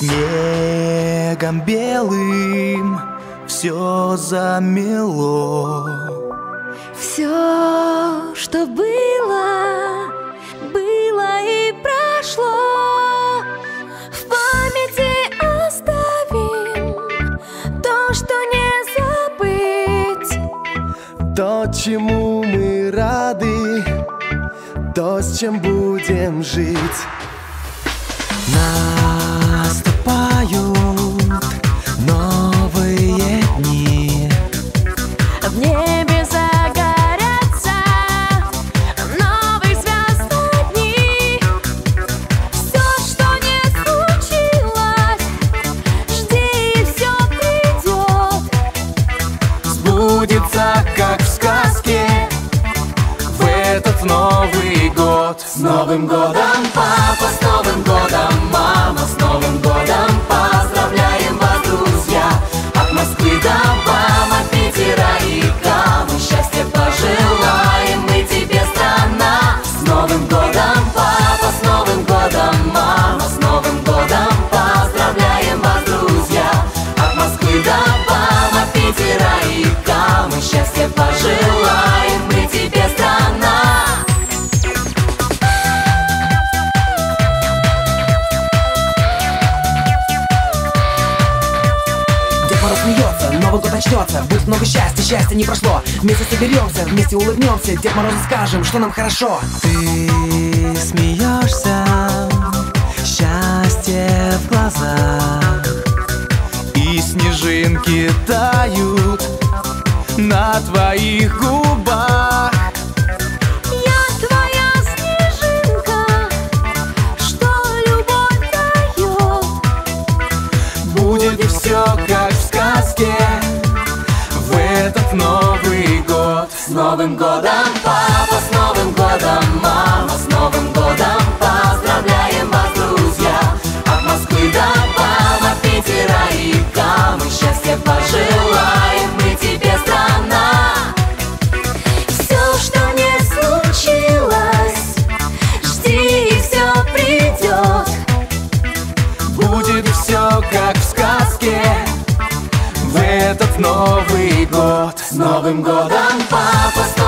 Снегом белым все замело. Все, что было, было и прошло В памяти оставим то, что не забыть. То, чему мы рады, то, с чем будем жить. Наступают Сбудется, как в сказке. В этот Новый год. С Новым годом, папа, с Новым годом, начнется. Будет много счастья, счастья не прошло. Вместе соберемся, вместе улыбнемся Дед Морозу скажем, что нам хорошо. Ты смеешься, счастье в глазах. И снежинки тают на твоих губах. Я твоя снежинка, что любовь дает. Будет все как в сказке Новый год. С Новым годом, папа, с Новым годом, мама, с Новым годом. Поздравляем вас, друзья, от Москвы до Бама, Питера и Камы Счастья пожелаем мы тебе, страна. Все, что не случилось, жди, и все придет Будет все год С Новым годом, папа,